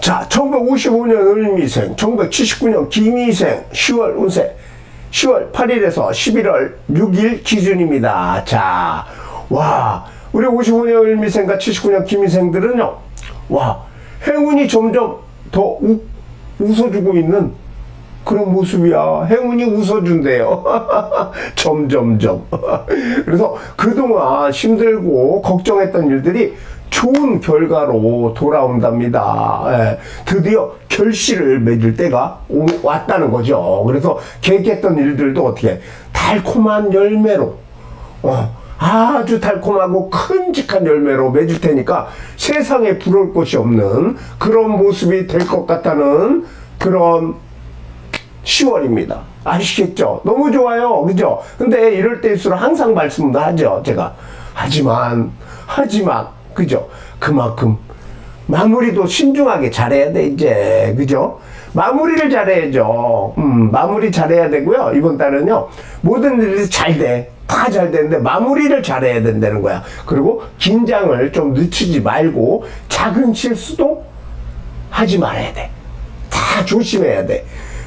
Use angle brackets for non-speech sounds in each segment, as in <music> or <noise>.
자, 1955년 을미생, 1979년 김희생, 10월 운세, 10월 8일에서 11월 6일 기준입니다. 자, 와, 우리 55년 을미생과 79년 김희생들은요, 와, 행운이 점점 더 우, 웃어주고 있는 그런 모습이야. 행운이 웃어준대요. <laughs> 점점점. <laughs> 그래서 그동안 힘들고 걱정했던 일들이 좋은 결과로 돌아온답니다. 예, 드디어 결실을 맺을 때가 오- 왔다는 거죠. 그래서 계획했던 일들도 어떻게 달콤한 열매로 어, 아주 달콤하고 큼직한 열매로 맺을 테니까 세상에 부러울 것이 없는 그런 모습이 될 것 같다는 그런 10월입니다. 아시겠죠? 너무 좋아요. 그죠? 근데 이럴 때일수록 항상 말씀도 하죠. 제가. 하지만, 하지만, 그죠? 그만큼 마무리도 신중하게 잘해야 돼, 이제. 그죠? 마무리를 잘해야죠. 음, 마무리 잘해야 되고요. 이번 달은요. 모든 일이 잘 돼. 다 잘 되는데 마무리를 잘해야 된다는 거야. 그리고 긴장을 좀 늦추지 말고 작은 실수도 하지 말아야 돼. 다 조심해야 돼.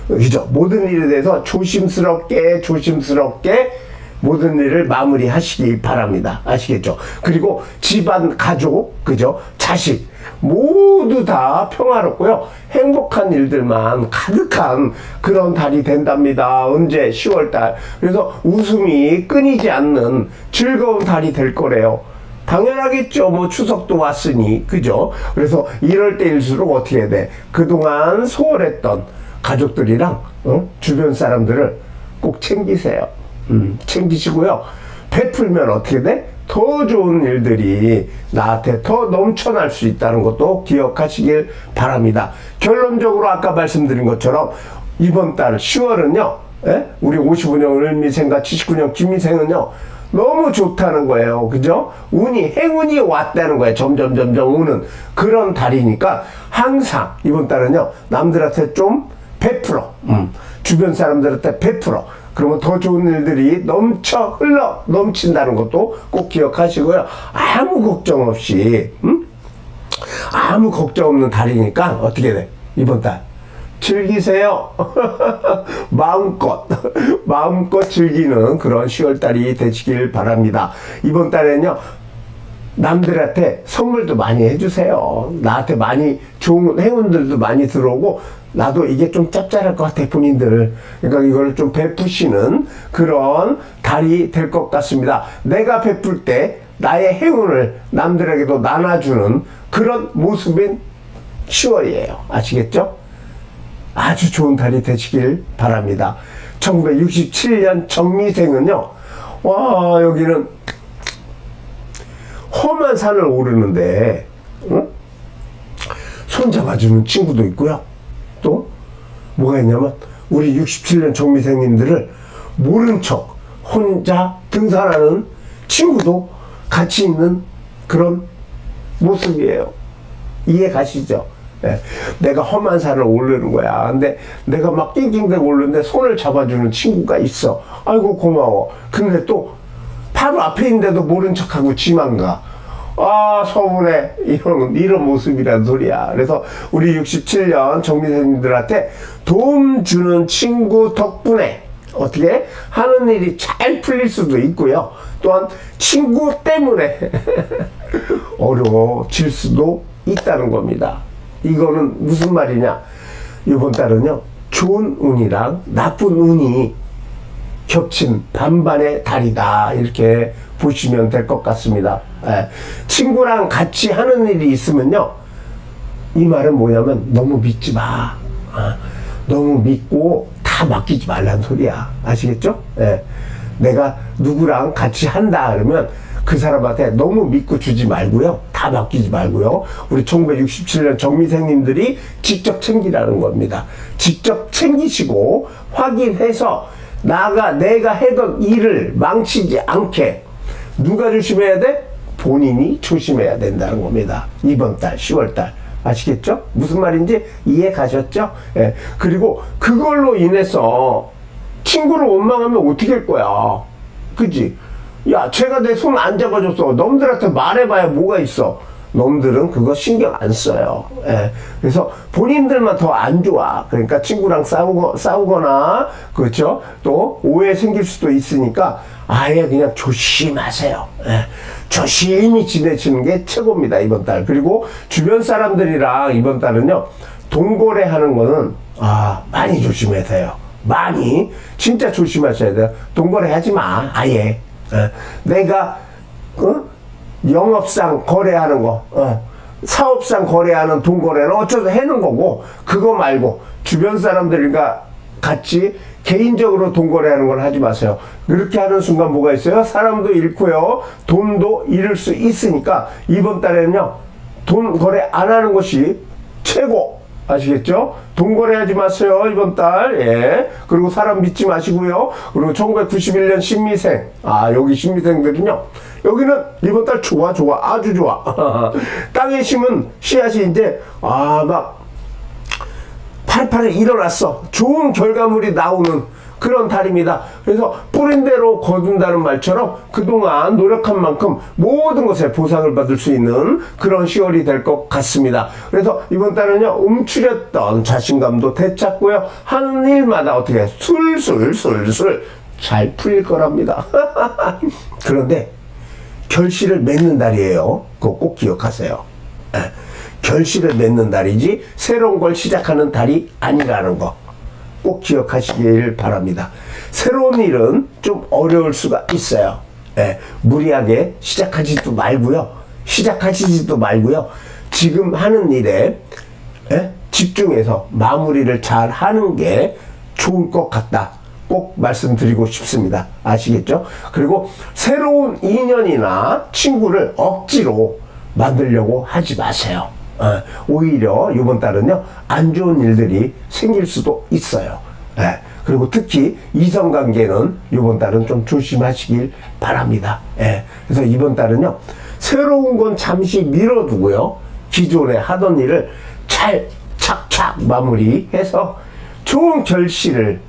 그죠? 모든 일에 대해서 조심스럽게, 조심스럽게 모든 일을 마무리하시기 바랍니다. 아시겠죠? 그리고 집안, 가족, 그죠? 자식, 모두 다 평화롭고요. 행복한 일들만 가득한 그런 달이 된답니다. 언제? 10월 달. 그래서 웃음이 끊이지 않는 즐거운 달이 될 거래요. 당연하겠죠. 뭐 추석도 왔으니 그죠? 그래서 이럴 때일수록 어떻게 돼? 그동안 소홀했던 가족들이랑 어? 주변 사람들을 꼭 챙기세요. 음, 챙기시고요. 베풀면 어떻게 돼? 더 좋은 일들이 나한테 더 넘쳐날 수 있다는 것도 기억하시길 바랍니다. 결론적으로 아까 말씀드린 것처럼 이번 달 10월은요, 예? 우리 55년 을미생과 79년 김미생은요, 너무 좋다는 거예요. 그죠? 운이, 행운이 왔다는 거예요. 점점, 점점 오는 그런 달이니까 항상 이번 달은요, 남들한테 좀 베풀어. 음, 주변 사람들한테 베풀어. 그러면 더 좋은 일들이 넘쳐 흘러 넘친다는 것도 꼭 기억하시고요. 아무 걱정 없이, 음? 아무 걱정 없는 달이니까 어떻게 돼? 이번 달. 즐기세요. <laughs> 마음껏, <laughs> 마음껏 즐기는 그런 10월달이 되시길 바랍니다. 이번 달에는요, 남들한테 선물도 많이 해주세요. 나한테 많이 좋은 행운들도 많이 들어오고, 나도 이게 좀 짭짤할 것 같아, 본인들. 그러니까 이걸 좀 베푸시는 그런 달이 될 것 같습니다. 내가 베풀 때 나의 행운을 남들에게도 나눠주는 그런 모습인 10월이에요. 아시겠죠? 아주 좋은 달이 되시길 바랍니다. 1967년 정미생은요, 와, 여기는 험한 산을 오르는데, 응? 손 잡아주는 친구도 있고요. 또, 뭐가 있냐면, 우리 67년 정미생님들을 모른 척 혼자 등산하는 친구도 같이 있는 그런 모습이에요. 이해 가시죠? 예. 내가 험한 산을 오르는 거야. 근데 내가 막 낑낑대고 오르는데 손을 잡아주는 친구가 있어. 아이고, 고마워. 근데 또 바로 앞에 있는데도 모른 척하고 지만 가. 아, 서운해. 이런, 이런 모습이란 소리야. 그래서 우리 67년 정미생님들한테 도움 주는 친구 덕분에 어떻게 하는 일이 잘 풀릴 수도 있고요. 또한 친구 때문에 <laughs> 어려워질 수도 있다는 겁니다. 이거는 무슨 말이냐? 이번 달은요, 좋은 운이랑 나쁜 운이 겹친 반반의 달이다. 이렇게 보시면 될 것 같습니다. 예. 친구랑 같이 하는 일이 있으면요, 이 말은 뭐냐면 너무 믿지 마. 아, 너무 믿고 다 맡기지 말란 소리야. 아시겠죠? 예. 내가 누구랑 같이 한다 그러면 그 사람한테 너무 믿고 주지 말고요. 다 맡기지 말고요. 우리 1967년 정미생님들이 직접 챙기라는 겁니다. 직접 챙기시고 확인해서 나가 내가 해던 일을 망치지 않게 누가 조심해야 돼? 본인이 조심해야 된다는 겁니다. 이번 달, 10월 달. 아시겠죠? 무슨 말인지 이해 가셨죠? 예. 그리고 그걸로 인해서 친구를 원망하면 어떻게 할 거야? 그지? 야, 쟤가 내 손 안 잡아줬어. 놈들한테 말해봐야 뭐가 있어. 놈들은 그거 신경 안 써요. 예. 그래서 본인들만 더 안 좋아. 그러니까 친구랑 싸우거, 싸우거나, 그렇죠? 또 오해 생길 수도 있으니까 아예 그냥 조심하세요. 예. 조심히 지내시는 게 최고입니다, 이번 달. 그리고 주변 사람들이랑 이번 달은요, 동거래 하는 거는, 아, 많이 조심해야 돼요. 많이. 진짜 조심하셔야 돼요. 동거래 하지 마, 아예. 예. 내가, 어? 영업상 거래하는 거, 어, 사업상 거래하는 돈 거래는 어쩌다 해는 거고, 그거 말고, 주변 사람들과 같이 개인적으로 돈 거래하는 걸 하지 마세요. 그렇게 하는 순간 뭐가 있어요? 사람도 잃고요, 돈도 잃을 수 있으니까, 이번 달에는요, 돈 거래 안 하는 것이 최고! 아시겠죠? 돈 거래하지 마세요, 이번 달. 예. 그리고 사람 믿지 마시고요. 그리고 1991년 신미생. 아, 여기 신미생들은요. 여기는 이번 달 좋아, 좋아. 아주 좋아. 땅에 심은 씨앗이 이제, 아, 막, 팔팔이 일어났어. 좋은 결과물이 나오는 그런 달입니다. 그래서 뿌린 대로 거둔다는 말처럼 그동안 노력한 만큼 모든 것에 보상을 받을 수 있는 그런 10월이 될 것 같습니다. 그래서 이번 달은요, 움츠렸던 자신감도 되찾고요, 하는 일마다 어떻게 술술술술 잘 풀릴 거랍니다. <laughs> 그런데 결실을 맺는 달이에요. 그거 꼭 기억하세요. 예. 결실을 맺는 달이지 새로운 걸 시작하는 달이 아니라는 거. 꼭 기억하시길 바랍니다. 새로운 일은 좀 어려울 수가 있어요. 예, 무리하게 시작하지도 말고요. 시작하시지도 말고요. 지금 하는 일에 예, 집중해서 마무리를 잘 하는 게 좋을 것 같다. 꼭 말씀드리고 싶습니다. 아시겠죠? 그리고 새로운 인연이나 친구를 억지로 만들려고 하지 마세요. 어, 오히려 이번 달은요 안 좋은 일들이 생길 수도 있어요. 예, 그리고 특히 이성 관계는 이번 달은 좀 조심하시길 바랍니다. 예, 그래서 이번 달은요 새로운 건 잠시 미뤄두고요 기존에 하던 일을 잘 착착 마무리해서 좋은 결실을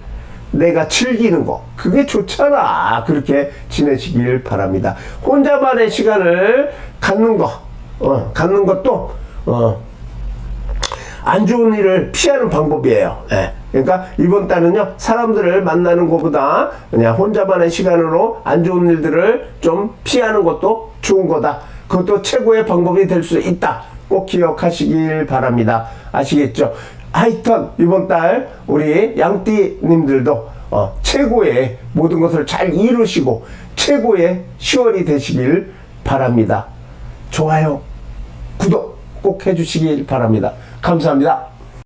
내가 즐기는 거 그게 좋잖아 그렇게 지내시길 바랍니다 혼자만의 시간을 갖는 거 어, 갖는 것도 어, 안 좋은 일을 피하는 방법이에요. 예. 그러니까 이번 달은요, 사람들을 만나는 것보다 그냥 혼자만의 시간으로 안 좋은 일들을 좀 피하는 것도 좋은 거다. 그것도 최고의 방법이 될 수 있다. 꼭 기억하시길 바랍니다. 아시겠죠? 하여튼 이번 달 우리 양띠님들도 어, 최고의 모든 것을 잘 이루시고 최고의 10월이 되시길 바랍니다. 좋아요, 구독 꼭 해주시길 바랍니다. 감사합니다.